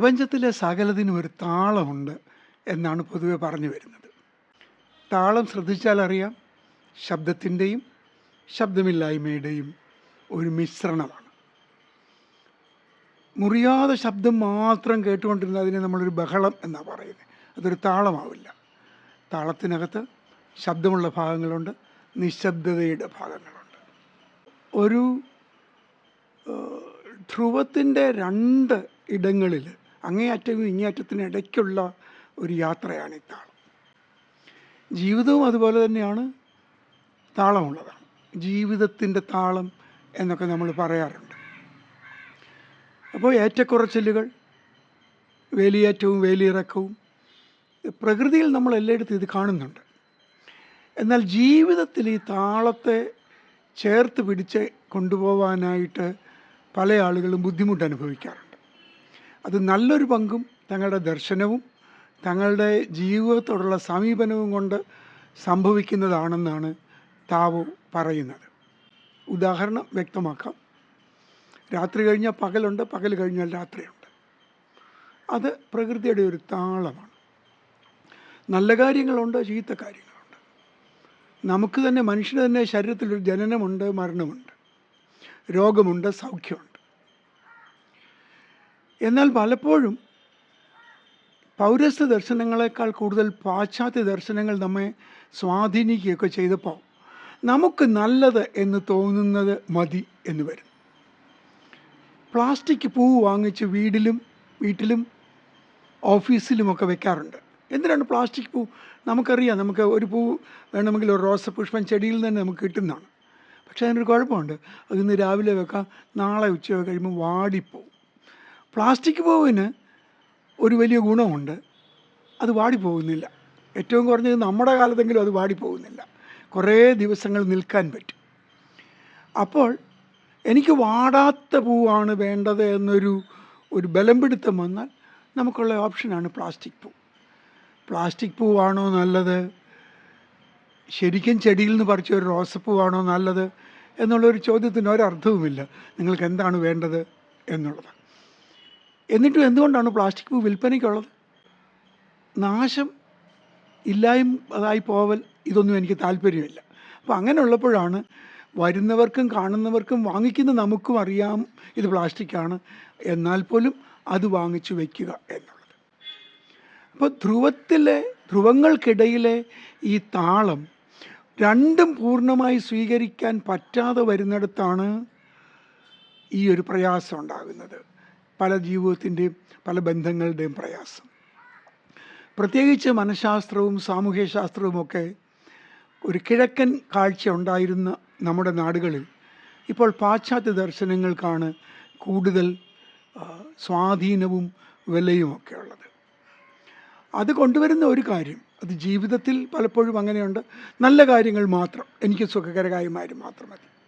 പ്രപഞ്ചത്തിലെ സകലത്തിനും ഒരു താളമുണ്ട് എന്നാണ് പൊതുവെ പറഞ്ഞു വരുന്നത്. താളം ശ്രദ്ധിച്ചാൽ അറിയാം ശബ്ദത്തിന്റെയും ശബ്ദമില്ലായ്മയുടെയും ഒരു മിശ്രണമാണ്. മുറിയാതെ ശബ്ദം മാത്രം കേട്ടുകൊണ്ടിരുന്ന അതിനെ നമ്മളൊരു ബഹളം എന്നാണ് പറയുന്നത് അതൊരു താളമാവില്ല. താളത്തിനകത്ത് ശബ്ദമുള്ള ഭാഗങ്ങളുണ്ട് നിശബ്ദതയുടെ ഭാഗങ്ങളുണ്ട്. ഒരു ധ്രുവത്തിന്റെ രണ്ട് ഇടങ്ങളിൽ അങ്ങേയറ്റവും ഇങ്ങേയറ്റത്തിന് ഇടയ്ക്കുള്ള ഒരു യാത്രയാണ് ഈ താളം. ജീവിതവും അതുപോലെ തന്നെയാണ് താളമുള്ളതാണ് ജീവിതത്തിന്റെ താളം എന്നൊക്കെ നമ്മൾ പറയാറുണ്ട്. അപ്പോൾ ഏറ്റക്കുറച്ചിലുകൾ വേലിയേറ്റവും വേലിയിറക്കവും പ്രകൃതിയിൽ നമ്മൾ എല്ലായിടത്തും ഇത് കാണുന്നുണ്ട്. എന്നാൽ ജീവിതത്തിൽ ഈ താളത്തെ ചേർത്ത് പിടിച്ച് കൊണ്ടുപോകാനായിട്ട് പല ആളുകളും ബുദ്ധിമുട്ട് അനുഭവിക്കാറുണ്ട്. അത് നല്ലൊരു പങ്കും തങ്ങളുടെ ദർശനവും തങ്ങളുടെ ജീവിതത്തോടുള്ള സമീപനവും കൊണ്ട് സംഭവിക്കുന്നതാണെന്നാണ് താവു പറയുന്നത്. ഉദാഹരണം വ്യക്തമാക്കാം. രാത്രി കഴിഞ്ഞാൽ പകലുണ്ട് പകൽ കഴിഞ്ഞാൽ രാത്രിയുണ്ട്. അത് പ്രകൃതിയുടെ ഒരു താളമാണ്. നല്ല കാര്യങ്ങളുണ്ട് ചീത്ത കാര്യങ്ങളുണ്ട്. നമുക്ക് തന്നെ മനുഷ്യന് തന്നെ ശരീരത്തിലൊരു ജനനമുണ്ട് മരണമുണ്ട്. രോഗമുണ്ട് സൗഖ്യമുണ്ട്. എന്നാൽ പലപ്പോഴും പൗരസ്ത്യ ദർശനങ്ങളെക്കാൾ കൂടുതൽ പാശ്ചാത്യ ദർശനങ്ങൾ നമ്മെ സ്വാധീനിക്കുകയൊക്കെ ചെയ്തപ്പോൾ നമുക്ക് നല്ലത് എന്ന് തോന്നുന്നത് മതി എന്ന് വരും പ്ലാസ്റ്റിക് പൂ വാങ്ങിച്ച് വീടിലും വീട്ടിലും ഓഫീസിലുമൊക്കെ വെക്കാറുണ്ട്. എന്തിനാണ് പ്ലാസ്റ്റിക് പൂ? നമുക്കറിയാം നമുക്ക് ഒരു പൂ വേണമെങ്കിൽ ഒരു റോസപുഷ്പം ചെടിയിൽ തന്നെ നമുക്ക് കിട്ടുന്നതാണ്. പക്ഷേ അതിനൊരു കുഴപ്പമുണ്ട്. അതിന്ന് രാവിലെ വെക്കാം നാളെ ഉച്ച കഴിയുമ്പോൾ വാടിപ്പോവും. പ്ലാസ്റ്റിക് പൂവിന് ഒരു വലിയ ഗുണമുണ്ട്. അത് വാടിപ്പോകുന്നില്ല. ഏറ്റവും കുറഞ്ഞത് നമ്മുടെ കാലത്തെങ്കിലും അത് വാടിപ്പോകുന്നില്ല. കുറേ ദിവസങ്ങൾ നിൽക്കാൻ പറ്റും. അപ്പോൾ എനിക്ക് വാടാത്ത പൂവാണ് വേണ്ടത് എന്നൊരു ഒരു ബലം പിടുത്തം വന്നാൽ നമുക്കുള്ള ഓപ്ഷനാണ് പ്ലാസ്റ്റിക് പൂ. പ്ലാസ്റ്റിക് പൂവാണോ നല്ലത്? ശരിക്കും ചെടിയിൽ നിന്ന് പറിച്ച ഒരു റോസപ്പൂവാണോ നല്ലത്? എന്നുള്ളൊരു ചോദ്യത്തിന് ഒരർത്ഥവുമില്ല നിങ്ങൾക്ക് എന്താണ് വേണ്ടത് എന്നുള്ളത്. എന്നിട്ടും എന്തുകൊണ്ടാണ് പ്ലാസ്റ്റിക് പൂ വിൽപ്പനയ്ക്കുള്ളത്? നാശം ഇല്ലായും അതായി പോവൽ ഇതൊന്നും എനിക്ക് താല്പര്യമില്ല. അപ്പോൾ അങ്ങനെ ഉള്ളപ്പോഴാണ് വരുന്നവർക്കും കാണുന്നവർക്കും വാങ്ങിക്കുന്ന നമുക്കും അറിയാം ഇത് പ്ലാസ്റ്റിക്കാണ് എന്നാൽ പോലും അത് വാങ്ങിച്ചു വയ്ക്കുക എന്നുള്ളത്. അപ്പോൾ ധ്രുവത്തിലെ ധ്രുവങ്ങൾക്കിടയിലെ ഈ താളം രണ്ടും പൂർണമായി സ്വീകരിക്കാൻ പറ്റാതെ വരുന്നിടത്താണ് ഈ ഒരു പ്രയാസം ഉണ്ടാകുന്നത്. പല ജീവിതത്തിന്റെയും പല ബന്ധങ്ങളുടെയും പ്രയാസം. പ്രത്യേകിച്ച് മനഃശാസ്ത്രവും സാമൂഹ്യ ശാസ്ത്രവുമൊക്കെ ഒരു കിഴക്കൻ കാഴ്ച ഉണ്ടായിരുന്ന നമ്മുടെ നാടുകളിൽ ഇപ്പോൾ പാശ്ചാത്യ ദർശനങ്ങൾക്കാണ് കൂടുതൽ സ്വാധീനവും വിലയുമൊക്കെ ഉള്ളത്. അത് കൊണ്ടുവരുന്ന ഒരു കാര്യം അത് ജീവിതത്തിൽ പലപ്പോഴും അങ്ങനെയുണ്ട്. നല്ല കാര്യങ്ങൾ മാത്രം എനിക്ക് സുഖകരകാര്യമാരും മാത്രം മതി.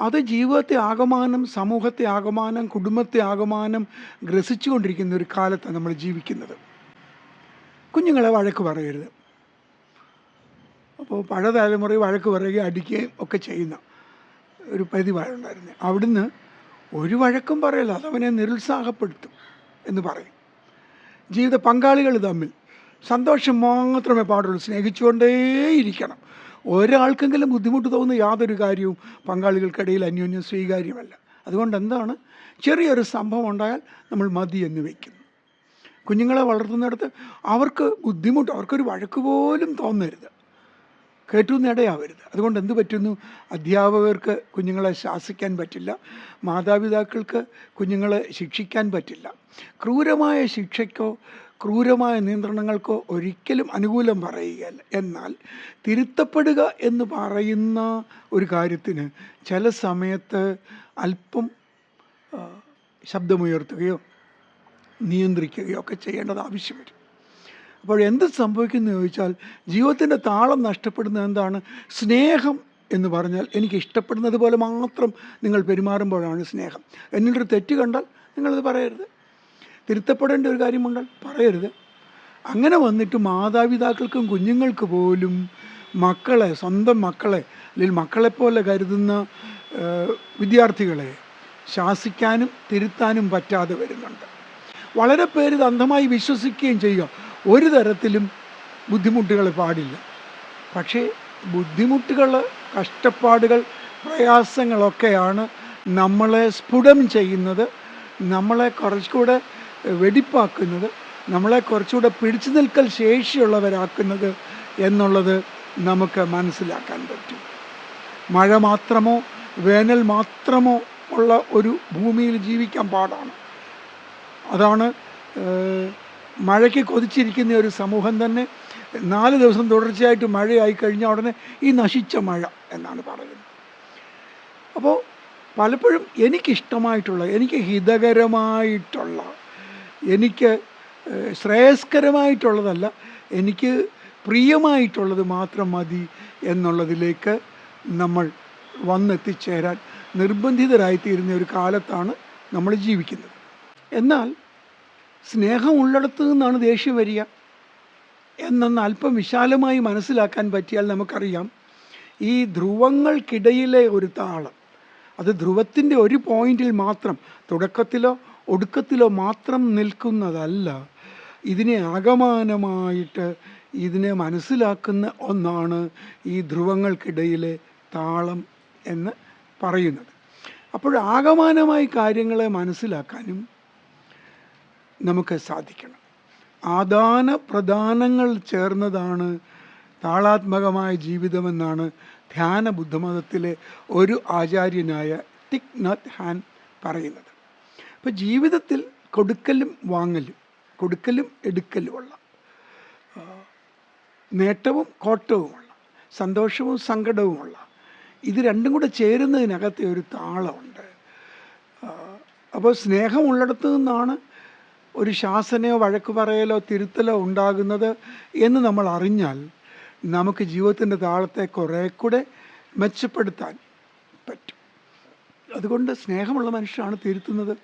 അത് ജീവിതത്തെ ആകമാനം സമൂഹത്തെ ആകമാനം കുടുംബത്തെ ആകമാനം ഗ്രസിച്ചുകൊണ്ടിരിക്കുന്ന ഒരു കാലത്താണ് നമ്മൾ ജീവിക്കുന്നത്. കുഞ്ഞുങ്ങളെ വഴക്ക് പറയരുത്. അപ്പോൾ പഴയ തലമുറ വഴക്ക് പറയുകയും അടിക്കുകയും ഒക്കെ ചെയ്യുന്ന ഒരു പതിവായുണ്ടായിരുന്നു അവിടുന്ന് ഒരു വഴക്കും പറയല്ല അതവനെ നിരുത്സാഹപ്പെടുത്തും എന്ന് പറയും. ജീവിത പങ്കാളികൾ തമ്മിൽ സന്തോഷം മാത്രമേ പാടുള്ളൂ. സ്നേഹിച്ചുകൊണ്ടേയിരിക്കണം. ഒരാൾക്കെങ്കിലും ബുദ്ധിമുട്ട് തോന്നുന്ന യാതൊരു കാര്യവും പങ്കാളികൾക്കിടയിൽ അന്യോന്യം സ്വീകാര്യമല്ല. അതുകൊണ്ട് എന്താണ് ചെറിയൊരു സംഭവം ഉണ്ടായാൽ നമ്മൾ മതി എന്ന് വയ്ക്കുന്നു കുഞ്ഞുങ്ങളെ വളർത്തുന്നിടത്ത് അവർക്ക് ബുദ്ധിമുട്ട് അവർക്കൊരു വഴക്ക് പോലും തോന്നരുത്. കേട്ടുന്നിടയാവരുത് അതുകൊണ്ട് എന്ത് പറ്റുന്നു? അധ്യാപകർക്ക് കുഞ്ഞുങ്ങളെ ശാസിക്കാൻ പറ്റില്ല. മാതാപിതാക്കൾക്ക് കുഞ്ഞുങ്ങളെ ശിക്ഷിക്കാൻ പറ്റില്ല. ക്രൂരമായ ശിക്ഷയ്ക്കോ ക്രൂരമായ നിയന്ത്രണങ്ങൾക്കോ ഒരിക്കലും അനുകൂലം പറയുകയല്ല. എന്നാൽ തിരുത്തപ്പെടുക എന്ന് പറയുന്ന ഒരു കാര്യത്തിന് ചില സമയത്ത് അല്പം ശബ്ദമുയർത്തുകയോ നിയന്ത്രിക്കുകയോ ഒക്കെ ചെയ്യേണ്ടത് ആവശ്യം വരും. അപ്പോൾ എന്ത് സംഭവിക്കുന്നു ചോദിച്ചാൽ ജീവിതത്തിന്റെ താളം നഷ്ടപ്പെടുന്നത് എന്താണ്? സ്നേഹം എന്ന് പറഞ്ഞാൽ എനിക്ക് ഇഷ്ടപ്പെടുന്നത് പോലെ മാത്രം നിങ്ങൾ പെരുമാറുമ്പോഴാണ് സ്നേഹം. എന്നിട്ടൊരു തെറ്റ് കണ്ടാൽ നിങ്ങളത് പറയരുത്. തിരുത്തപ്പെടേണ്ട ഒരു കാര്യമുണ്ടാൽ പറയരുത്. അങ്ങനെ വന്നിട്ട് മാതാപിതാക്കൾക്കും കുഞ്ഞുങ്ങൾക്ക് പോലും മക്കളെ സ്വന്തം മക്കളെ അല്ലെങ്കിൽ മക്കളെപ്പോലെ കരുതുന്ന വിദ്യാർത്ഥികളെ ശാസിക്കാനും തിരുത്താനും പറ്റാതെ വരുന്നുണ്ട്. വളരെ പേര് ഇത് അന്ധമായി വിശ്വസിക്കുകയും ചെയ്യുക. ഒരു തരത്തിലും ബുദ്ധിമുട്ടുകൾ പാടില്ല. പക്ഷേ ബുദ്ധിമുട്ടുകൾ കഷ്ടപ്പാടുകൾ പ്രയാസങ്ങളൊക്കെയാണ് നമ്മളെ സ്ഫുടം ചെയ്യുന്നത്. നമ്മളെ കുറച്ചുകൂടെ വെടിപ്പാക്കുന്നത് നമ്മളെ കുറച്ചുകൂടെ പിടിച്ചു നിൽക്കൽ ശേഷിയുള്ളവരാക്കുന്നത് എന്നുള്ളത് നമുക്ക് മനസ്സിലാക്കാൻ പറ്റും. മഴ മാത്രമോ വേനൽ മാത്രമോ ഉള്ള ഒരു ഭൂമിയിൽ ജീവിക്കാൻ പാടാണ്. അതാണ് മഴയ്ക്ക് കൊതിച്ചിരിക്കുന്ന ഒരു സമൂഹം തന്നെ നാല് ദിവസം തുടർച്ചയായിട്ട് മഴയായി കഴിഞ്ഞ ഉടനെ ഈ നശിച്ച മഴ എന്നാണ് പറയുന്നത്. അപ്പോൾ പലപ്പോഴും എനിക്കിഷ്ടമായിട്ടുള്ള എനിക്ക് ഹിതകരമായിട്ടുള്ള എനിക്ക് ശ്രേയസ്കരമായിട്ടുള്ളതല്ല എനിക്ക് പ്രിയമായിട്ടുള്ളത് മാത്രം മതി എന്നുള്ളതിലേക്ക് നമ്മൾ വന്നെത്തിച്ചേരാൻ നിർബന്ധിതരായിത്തീരുന്ന ഒരു കാലത്താണ് നമ്മൾ ജീവിക്കുന്നത്. എന്നാൽ സ്നേഹം ഉള്ളിടത്ത് നിന്നാണ് ദേഷ്യം വരിക എന്നൊന്ന് അല്പം വിശാലമായി മനസ്സിലാക്കാൻ പറ്റിയാൽ നമുക്കറിയാം ഈ ധ്രുവങ്ങൾക്കിടയിലെ ഒരു താളം അത് ധ്രുവത്തിന്റെ ഒരു പോയിന്റിൽ മാത്രം തുടക്കത്തിലോ ഒടുക്കത്തിലോ മാത്രം നിൽക്കുന്നതല്ല. ഇതിനെ ആകമാനമായിട്ട് ഇതിനെ മനസ്സിലാക്കുന്ന ഒന്നാണ് ഈ ധ്രുവങ്ങൾക്കിടയിലെ താളം എന്ന് പറയുന്നത്. അപ്പോൾ ആകമാനമായി കാര്യങ്ങളെ മനസ്സിലാക്കാനും നമുക്ക് സാധിക്കണം. ആദാന പ്രധാനങ്ങൾ ചേർന്നതാണ് താളാത്മകമായ ജീവിതമെന്നാണ് ധ്യാന ബുദ്ധമതത്തിലെ ഒരു ആചാര്യനായ ടിക് നത് ഹാൻ പറയുന്നത്. അപ്പോൾ ജീവിതത്തിൽ കൊടുക്കലും വാങ്ങലും കൊടുക്കലും എടുക്കലുമുള്ള നേട്ടവും കോട്ടവുമുള്ള സന്തോഷവും സങ്കടവുമുള്ള ഇത് രണ്ടും കൂടെ ചേരുന്നതിനകത്തെ ഒരു താളമുണ്ട്. അപ്പോൾ സ്നേഹമുള്ളിടത്തു നിന്നാണ് ഒരു ശാസനയോ വഴക്ക് പറയലോ തിരുത്തലോ ഉണ്ടാകുന്നത് എന്ന് നമ്മൾ അറിഞ്ഞാൽ നമുക്ക് ജീവിതത്തിന്റെ താളത്തെ കുറേ കൂടെ മെച്ചപ്പെടുത്താൻ പറ്റും. അതുകൊണ്ട് സ്നേഹമുള്ള മനുഷ്യരാണ് തിരുത്തുന്നത്.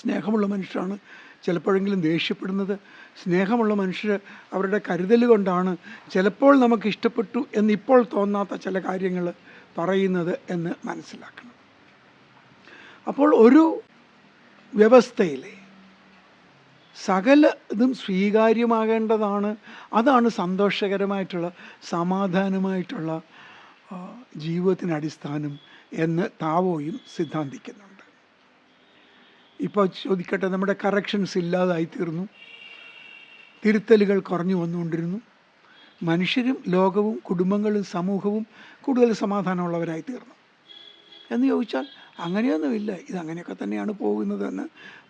സ്നേഹമുള്ള മനുഷ്യരാണ്. ചിലപ്പോഴെങ്കിലും ദേഷ്യപ്പെടുന്നത് സ്നേഹമുള്ള മനുഷ്യർ അവരുടെ കരുതൽ കൊണ്ടാണ്. ചിലപ്പോൾ നമുക്ക് ഇഷ്ടപ്പെട്ടു എന്നിപ്പോൾ തോന്നാത്ത ചില കാര്യങ്ങൾ പറയുന്നത് എന്ന് മനസ്സിലാക്കണം. അപ്പോൾ ഒരു വ്യവസ്ഥയിലെ സകല ഇതും സ്വീകാര്യമാകേണ്ടതാണ്. അതാണ് സന്തോഷകരമായിട്ടുള്ള സമാധാനമായിട്ടുള്ള ജീവിതത്തിന് അടിസ്ഥാനം എന്ന് താവോയും സിദ്ധാന്തിക്കുന്നുണ്ട്. ഇപ്പോൾ ചോദിക്കട്ടെ നമ്മുടെ കറക്ഷൻസ് ഇല്ലാതായി തീർന്നു തിരുത്തലുകൾ കുറഞ്ഞു വന്നുകൊണ്ടിരുന്നു. മനുഷ്യരും ലോകവും കുടുംബങ്ങളും സമൂഹവും കൂടുതൽ സമാധാനമുള്ളവരായി തീർന്നു എന്ന് ചോദിച്ചാൽ അങ്ങനെയൊന്നുമില്ല. ഇതങ്ങനെയൊക്കെ തന്നെയാണ് പോകുന്നതെന്ന്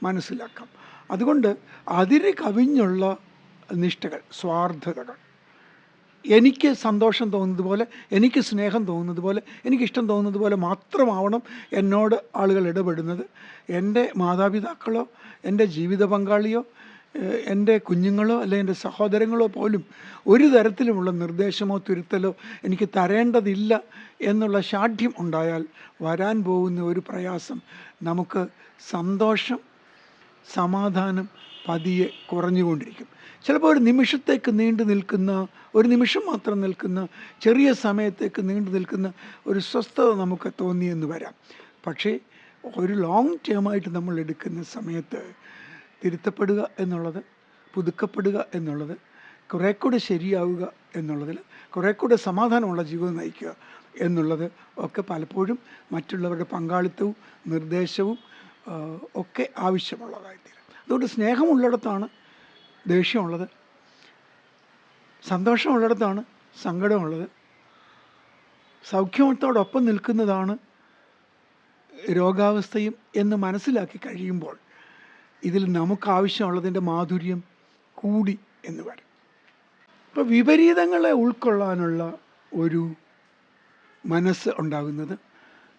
മനസ്സിലാക്കാം. അതുകൊണ്ട് അതിര് കവിഞ്ഞുള്ള നിഷ്ഠകൾ സ്വാർത്ഥതകൾ എനിക്ക് സന്തോഷം തോന്നുന്നത് പോലെ എനിക്ക് സ്നേഹം തോന്നുന്നത് പോലെ എനിക്കിഷ്ടം തോന്നുന്നത് പോലെ മാത്രമാവണം എന്നോട് ആളുകൾ ഇടപെടുന്നത്. എന്റെ മാതാപിതാക്കളോ എന്റെ ജീവിത പങ്കാളിയോ എന്റെ കുഞ്ഞുങ്ങളോ അല്ലെങ്കിൽ എന്റെ സഹോദരങ്ങളോ പോലും ഒരു തരത്തിലുമുള്ള നിർദ്ദേശമോ തിരുത്തലോ എനിക്ക് തരേണ്ടതില്ല എന്നുള്ള ശാഠ്യം ഉണ്ടായാൽ വരാൻ പോകുന്ന ഒരു പ്രയാസം നമുക്ക് സന്തോഷം സമാധാനം പതിയെ കുറഞ്ഞുകൊണ്ടിരിക്കും. ചിലപ്പോൾ ഒരു നിമിഷത്തേക്ക് നീണ്ടു നിൽക്കുന്ന ഒരു നിമിഷം മാത്രം നിൽക്കുന്ന ചെറിയ സമയത്തേക്ക് നീണ്ടു നിൽക്കുന്ന ഒരു സ്വസ്ഥത നമുക്ക് തോന്നിയെന്ന് വരാം. പക്ഷേ ഒരു ലോങ് ടേമായിട്ട് നമ്മൾ എടുക്കുന്ന സമയത്ത് തിരുത്തപ്പെടുക എന്നുള്ളത് പുതുക്കപ്പെടുക എന്നുള്ളത് കുറേ കൂടെ ശരിയാവുക എന്നുള്ളതിൽ കുറേ കൂടെ സമാധാനമുള്ള ജീവിതം നയിക്കുക എന്നുള്ളത് ഒക്കെ പലപ്പോഴും മറ്റുള്ളവരുടെ പങ്കാളിത്തവും നിർദ്ദേശവും ഒക്കെ ആവശ്യമുള്ളതായിത്തീരും. അതുകൊണ്ട് സ്നേഹമുള്ളിടത്താണ് ദേഷ്യമുള്ളത്. സന്തോഷമുള്ളിടത്താണ് സങ്കടമുള്ളത്. സൗഖ്യത്തോടൊപ്പം നിൽക്കുന്നതാണ് രോഗാവസ്ഥയും എന്ന് മനസ്സിലാക്കി കഴിയുമ്പോൾ ഇതിൽ നമുക്കാവശ്യമുള്ളതിന്റെ മാധുര്യം കൂടി എന്ന് വരും. അപ്പോൾ വിപരീതങ്ങളെ ഉൾക്കൊള്ളാനുള്ള ഒരു മനസ്സ് ഉണ്ടാകുന്നത്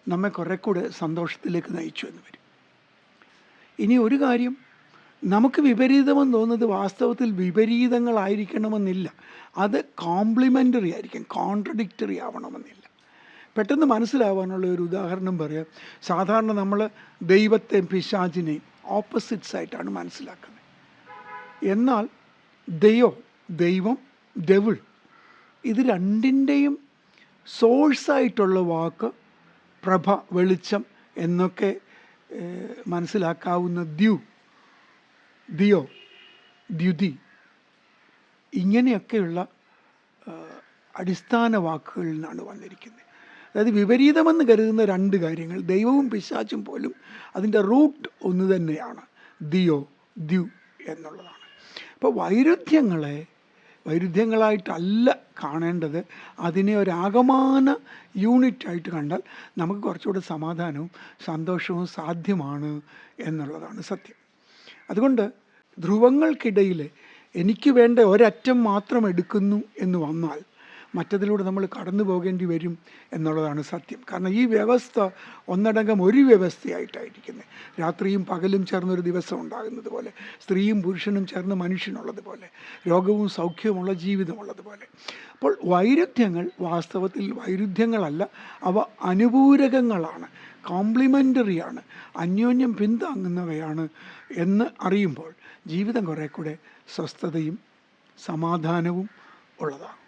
നമ്മെ കുറെ കൂടെ സന്തോഷത്തിലേക്ക് നയിച്ചു എന്ന് വരും. ഇനി ഒരു കാര്യം നമുക്ക് വിപരീതമെന്ന് തോന്നുന്നത് വാസ്തവത്തിൽ വിപരീതങ്ങളായിരിക്കണമെന്നില്ല. അത് കോംപ്ലിമെന്ററി ആയിരിക്കും കോൺട്രഡിക്റ്ററി ആവണമെന്നില്ല. പെട്ടെന്ന് മനസ്സിലാവാനുള്ള ഒരു ഉദാഹരണം പറയാം. സാധാരണ നമ്മൾ ദൈവത്തെ പിശാചിനെ ഓപ്പോസിറ്റ്സ് ആയിട്ടാണ് മനസ്സിലാക്കുന്നത്. എന്നാൽ ദയോ ദൈവം ഡെവിൾ ഇത് രണ്ടിന്റെയും സോഴ്സായിട്ടുള്ള വാക്ക് പ്രഭ വെളിച്ചം എന്നൊക്കെ മനസ്സിലാക്കാവുന്ന ദ്യു ദിയോ ദ്യുതി. ഇങ്ങനെയൊക്കെയുള്ള അടിസ്ഥാന വാക്കുകളിൽ നിന്നാണ് വന്നിരിക്കുന്നത്. അതായത് വിപരീതമെന്ന് കരുതുന്ന രണ്ട് കാര്യങ്ങൾ ദൈവവും പിശാച്ചും പോലും അതിന്റെ റൂട്ട് ഒന്ന് തന്നെയാണ്. ദിയോ ദ്യു എന്നുള്ളതാണ്. അപ്പോൾ വൈരുദ്ധ്യങ്ങളെ വൈരുദ്ധ്യങ്ങളായിട്ടല്ല കാണേണ്ടത്. അതിനെ ഒരാകമാന യൂണിറ്റായിട്ട് കണ്ടാൽ നമുക്ക് കുറച്ചുകൂടെ സമാധാനവും സന്തോഷവും സാധ്യമാണ് എന്നുള്ളതാണ് സത്യം. അതുകൊണ്ട് ധ്രുവങ്ങൾക്കിടയിൽ എനിക്ക് വേണ്ട ഒരറ്റം മാത്രം എടുക്കുന്നു എന്ന് വന്നാൽ മറ്റതിലൂടെ നമ്മൾ കടന്നു പോകേണ്ടി വരും എന്നുള്ളതാണ് സത്യം. കാരണം ഈ വ്യവസ്ഥ ഒന്നടങ്കം ഒരു വ്യവസ്ഥയായിട്ടായിരിക്കുന്നത്. രാത്രിയും പകലും ചേർന്നൊരു ദിവസം ഉണ്ടാകുന്നത് പോലെ സ്ത്രീയും പുരുഷനും ചേർന്ന് മനുഷ്യനുള്ളതുപോലെ രോഗവും സൗഖ്യവുമുള്ള ജീവിതമുള്ളതുപോലെ അപ്പോൾ വൈരുദ്ധ്യങ്ങൾ വാസ്തവത്തിൽ വൈരുദ്ധ്യങ്ങളല്ല അവ അനുപൂരകങ്ങളാണ്. കോംപ്ലിമെന്ററിയാണ് അന്യോന്യം പിന്താങ്ങുന്നവയാണ് എന്ന് അറിയുമ്പോൾ ജീവിതം കുറേ കൂടെ സ്വസ്ഥതയും സമാധാനവും ഉള്ളതാണ്.